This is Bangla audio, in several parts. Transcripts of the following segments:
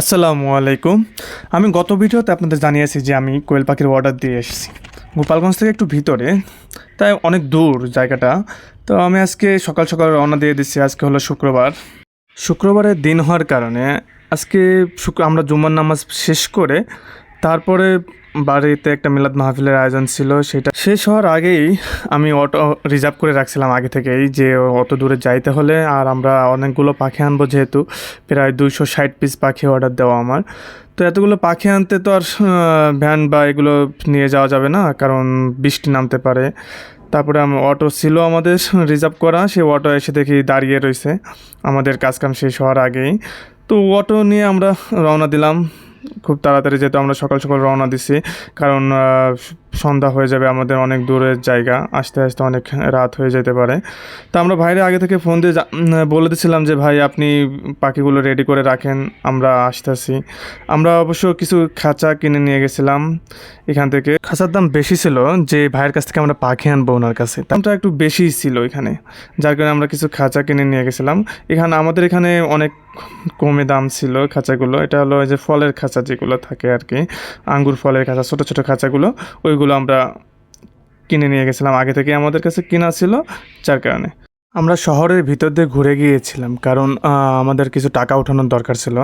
আসসালামু আলাইকুম। আমি গত ভিডিওতে আপনাদের জানিয়েছি যে আমি কোয়েল পাখির অর্ডার দিয়ে এসেছি। গোপালগঞ্জ থেকে একটু ভিতরে, তাই অনেক দূর জায়গাটা। তো আমি আজকে সকাল সকাল রওনা দিয়ে দিচ্ছি, আজকে হলো শুক্রবার। শুক্রবারের দিন হওয়ার কারণে আজকে শুক্র আমরা জুম্মার নামাজ শেষ করে তারপরে বাড়িতে একটা মিলাদ মাহফিলের আয়োজন ছিল, সেটা শেষ হওয়ার আগেই আমি অটো রিজার্ভ করে রাখছিলাম আগে থেকেই যে অত দূরে যাইতে হলে, আর আমরা অনেকগুলো পাখি আনব যেহেতু, প্রায় দুইশো ষাট পিস পাখি অর্ডার দেওয়া আমার। তো এতগুলো পাখি আনতে তো আর ভ্যান বা এগুলো নিয়ে যাওয়া যাবে না, কারণ বৃষ্টি নামতে পারে। তারপরে আম- অটো ছিল আমাদের রিজার্ভ করা, সেই অটো এসে দেখি দাঁড়িয়ে রয়েছে আমাদের কাজকাম শেষ হওয়ার আগেই। তো অটো নিয়ে আমরা রওনা দিলাম। খুব তাড়াতাড়ি যেহেতু আমরা সকাল সকাল রওনা দিছি, কারণ সন্ধ্যা হয়ে যাবে আমাদের অনেক দূরের জায়গা, আসতে আসতে অনেক রাত হয়ে যেতে পারে। তা আমরা ভাইরে আগে থেকে ফোন দিয়ে বলে দিয়েছিলাম যে, ভাই, আপনি পাখিগুলো রেডি করে রাখেন, আমরা আসতেছি। আমরা অবশ্য কিছু খাঁচা কিনে নিয়ে গেছিলাম এখান থেকে। খাঁচার দাম বেশি ছিল যে, ভাইয়ের কাছ থেকে আমরা পাখি আনব ওনার কাছে। দামটা একটু বেশি ছিল এখানে, যার কারণে আমরা কিছু খাঁচা কিনে নিয়ে গেছিলাম। এখানে আমাদের এখানে অনেক কমে দাম ছিল খাঁচাগুলো। এটা হলো ওই যে ফলের খাঁচা যেগুলো থাকে আর কি। আঙ্গুর ফলের খাঁচা, ছোটো ছোটো খাঁচাগুলো। ওইগুলো আমরা কিনে নিয়ে গেছিলাম আগে থেকে। আমাদের কাছে কিনা ছিল যার কারণে। আমরা শহরের ভিতর দিয়ে ঘুরে গিয়েছিলাম কারণ আমাদের কিছু টাকা ওঠানোর দরকার ছিল।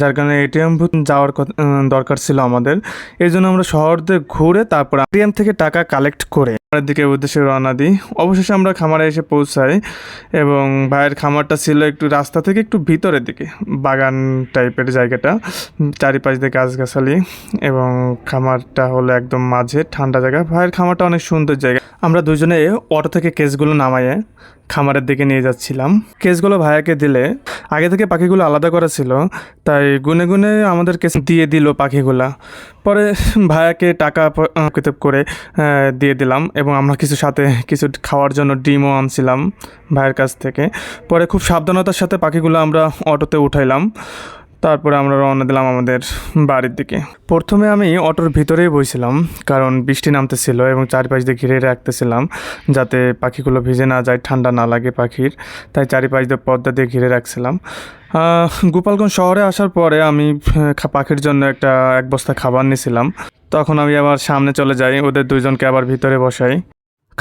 যার কারণে এটিএম যাওয়ার দরকার ছিল আমাদের। এই জন্য আমরা শহর দিয়ে ঘুরে তারপর এটিএম থেকে টাকা কালেক্ট করে খামারের দিকে উদ্দেশ্যে রওনা দিই। অবশেষে আমরা খামারে এসে পৌঁছাই এবং ভাইয়ের খামারটা ছিল একটু রাস্তা থেকে একটু ভিতরের দিকে, বাগান টাইপের জায়গাটা, চারিপাশ দিয়ে গাছগাছালি এবং খামারটা হলো একদম মাঝে, ঠান্ডা জায়গা। ভাইয়ের খামারটা অনেক সুন্দর জায়গা। আমরা দুজনে অটো থেকে কেসগুলো নামাইয়ে খামারের দিকে নিয়ে যাচ্ছিলাম। কেসগুলো ভাইয়াকে দিলে, আগে থেকে পাখিগুলো আলাদা করা ছিল, তাই গুনে গুনে আমাদের কেস দিয়ে দিল পাখিগুলা। পরে ভাইয়াকে টাকা কিতাব করে দিয়ে দিলাম এবং আমরা কিছু সাথে কিছু খাওয়ার জন্য ডিমও আনছিলাম ভাইয়ের কাছ থেকে। পরে খুব সাবধানতার সাথে পাখিগুলো আমরা অটোতে উঠাইলাম। তারপরে আমরা রওনা দিলাম আমাদের বাড়ির দিকে। প্রথমে আমি অটোর ভিতরেই বইছিলাম, কারণ বৃষ্টি নামতেছিল এবং চারিপাশ দিয়ে ঘিরে রাখতেছিলাম যাতে পাখিগুলো ভিজে না যায়, ঠান্ডা না লাগে পাখির। তাই চারিপাশ দিয়ে পর্দা দিয়ে ঘিরে রাখছিলাম। গোপালগঞ্জ শহরে আসার পরে আমি পাখির জন্য একটা এক বস্তা খাবার নিয়েছিলাম তখন আমি আবার সামনে চলে যাই, ওদের দুইজনকে আবার ভিতরে বসাই।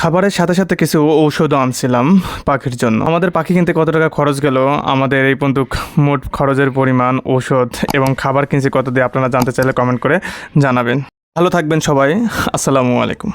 খাবারের সাথে সাথে কিছু ঔষধও আনছিলাম পাখির জন্য। আমাদের পাখি কিনতে কত টাকা খরচ গেল? আমাদের এই পর্যন্ত মোট খরচের পরিমাণ, ঔষধ এবং খাবার কিনছি কত দিয়ে, আপনারা জানতে চাইলে কমেন্ট করে জানাবেন। ভালো থাকবেন সবাই। আসসালামু আলাইকুম।